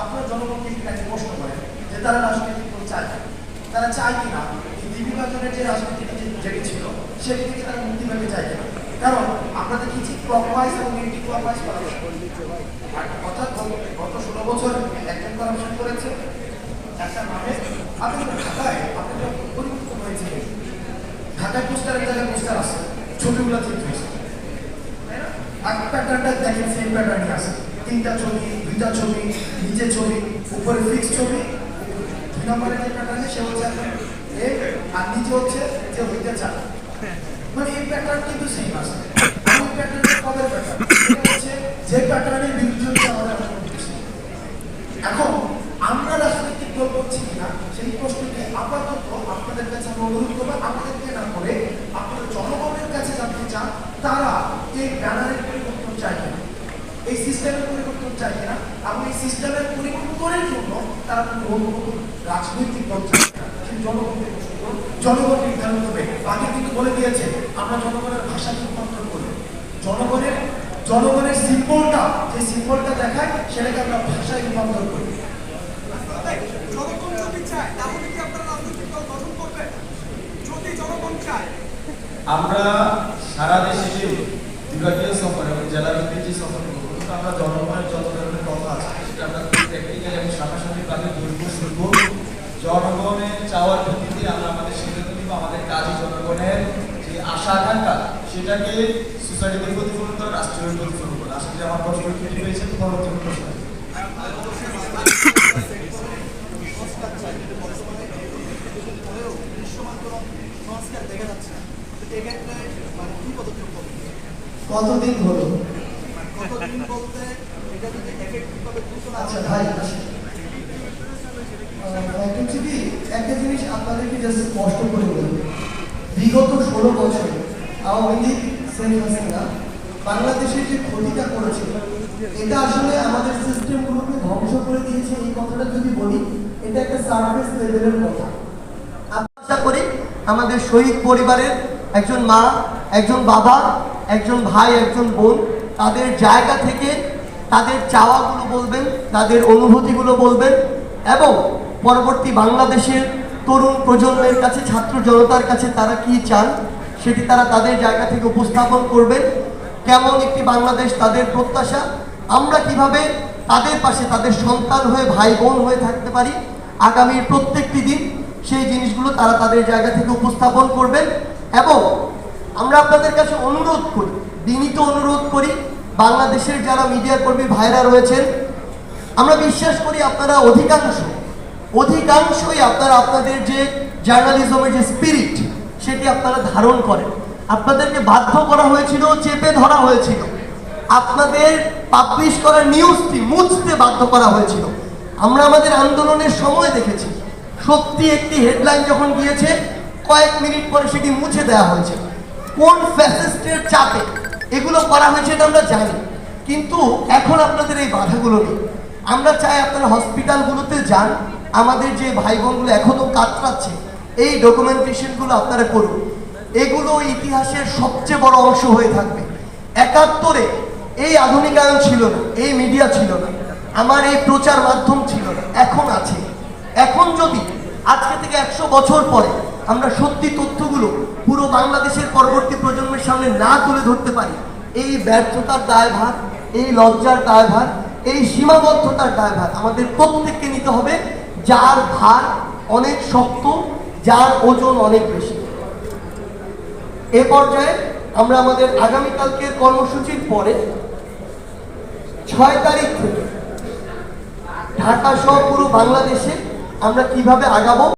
আপনার যে তারা রাজনৈতিক তারা চায় চায় কিনা কারণ আপনাদের কিছু ক্লকওয়াইজ এবং এন্টি ক্লকওয়াইজ করা অর্থাৎ গত ষোলো বছর একজন করাপশন করেছে একটা নামে আপনি ঢাকায় ঢাকায় পোস্টারের জায়গায় পোস্টার আছে। ছবিগুলো ঠিক হয়েছে। আর প্যাটার্নটা দেখেন সেম প্যাটার্নই আছে। তিনটা ছবি, দুইটা ছবি, নিচে ছবি, উপরে ফিক্স ছবি। দুই নম্বরে যে প্যাটার্নে সে হচ্ছে আর নিচে হচ্ছে যে হইতে চায়। মানে এই প্যাটার্ন কিন্তু সেম আছে। যে প্যাটার্নের বিরুদ্ধে আমাদের এখন করছি কিনা, সেই প্রশ্নটি আপাতত আপনাদের কাছে আমি অনুরোধ করব আপনাদেরকে না করে আপনারা জনগণের কাছে জানতে চান, তারা এই ব্যানারের পরিবর্তন চায় কিনা, এই সিস্টেমের পরিবর্তন চায় কিনা, এবং এই সিস্টেমের পরিবর্তনের জন্য তারা কোনো রাজনৈতিক দল সেই জনগণকে জনগণ নির্ধারণ করবে। আগে কিন্তু বলে দিয়েছে, আমরা জনগণের ভাষা রূপান্তর করব। জনগণের জনগণের সিম্বলটা যে সিম্বলটা দেখায়, সেটাকে আমরা ভাষায় রূপান্তর করি জনগণ যদি চায় তাহলে কি আপনারা রাজনৈতিক দল গঠন করবেন যদি জনগণ চায় আমরা সারা দেশে যে বিভাগীয় সফর এবং জেলা ভিত্তিক যে সফর আমরা জনগণের যত ধরনের কথা আছে, সেটা আমরা প্র্যাকটিক্যাল এবং সামনাসামনিভাবে ধরবো শুনব জনগণের চাওয়ার ভিত্তিতে আমরা আমাদের সিদ্ধান্ত নিব, আমাদের কাজই জনগণের যে আশা আকাঙ্ক্ষা সেটাকে সোসাইটিতে প্রতিফলন করে রাষ্ট্রীয় প্রতিফলন করে আশা করি আমার প্রশ্ন হয়েছে পরবর্তী প্রশ্ন। সংস্কার দেখা যাচ্ছে। কতদিন হলো কতদিন বলতে এটা যদি এফেক্টিভভাবে দ্রুত আচ্ছা ভাই হচ্ছে কি একটা জিনিস আপনাদেরকে জাস্ট স্পষ্ট করে বলব বিগত ষোলো বছর আওয়ামী লীগ শেখ হাসিনা বাংলাদেশের যে ক্ষতিটা করেছে এটা আসলে আমাদের সিস্টেমগুলোকে ধ্বংস করে দিয়েছে এই কথাটা যদি বলি এটা একটা সার্ভিস লেভেলের কথা। আশা করি আমাদের শহীদ পরিবারের একজন মা, একজন বাবা, একজন ভাই, একজন বোন, তাদের জায়গা থেকে তাদের চাওয়াগুলো বলবেন, তাদের অনুভূতিগুলো বলবেন এবং পরবর্তী বাংলাদেশের তরুণ প্রজন্মের কাছে, ছাত্র জনতার কাছে তারা কি চান সেটি তারা তাদের জায়গা থেকে উপস্থাপন করবেন। কেমন একটি বাংলাদেশ, তাদের প্রত্যাশা। আমরা কীভাবে তাদের পাশে তাদের সন্তান হয়ে, ভাই বোন হয়ে থাকতে পারি, আগামীর প্রত্যেকটি দিন সেই জিনিসগুলো তারা তাদের জায়গা থেকে উপস্থাপন করবেন। এবং আমরা আপনাদের কাছে অনুরোধ করি, বিনীত অনুরোধ করি, বাংলাদেশের যারা মিডিয়া কর্মী ভাইরা রয়েছেন, আমরা বিশ্বাস করি আপনারা অধিকাংশ, অধিকাংশই আপনারা আপনাদের যে জার্নালিজমের যে স্পিরিট সেটি আপনারা ধারণ করেন। আপনাদেরকে বাধ্য করা হয়েছিল, চেপে ধরা হয়েছিল। আপনাদের পাবলিশ করা নিউজটি মুছতে বাধ্য করা হয়েছিল। আমরা আমাদের আন্দোলনের সময় দেখেছি। সত্যি একটি হেডলাইন যখন গিয়েছে কয়েক মিনিট পরে সেটি মুছে দেওয়া হয়েছে। কোন ফ্যাসিস্টের চাপে এগুলো করা হয়েছে এটা আমরা জানি, কিন্তু এখন আপনাদের এই বাধাগুলো নেই। আমরা চাই আপনারা হসপিটালগুলোতে যান, আমাদের যে ভাই বোনগুলো এখনও কাতরাচ্ছে, এই ডকুমেন্টেশনগুলো আপনারা করুন। এগুলো ইতিহাসের সবচেয়ে বড় অংশ হয়ে থাকবে। একাত্তরে এই আধুনিকায়ন ছিল না, এই মিডিয়া ছিল না, আমার এই প্রচার মাধ্যম ছিল না, এখন আছে। এখন যদি আজকে থেকে একশো বছর পরে আমরা সত্যি তথ্যগুলো পুরো বাংলাদেশের পরবর্তী প্রজন্মের সামনে না তুলে ধরতে পারি। এই ব্যর্থতার দায়ভার, এই লজ্জার দায়ভার, এই সীমাবদ্ধতার দায়ভার আমাদের প্রত্যেককে নিতে হবে, যার ভার অনেক শক্ত, যার ওজন অনেক বেশি। এ পর্যায়ে আমরা আমাদের আগামীকালকের কর্মসূচির পরে ছয় তারিখ থেকে ঢাকা সহ পুরো বাংলাদেশে আমরা কীভাবে আগাবো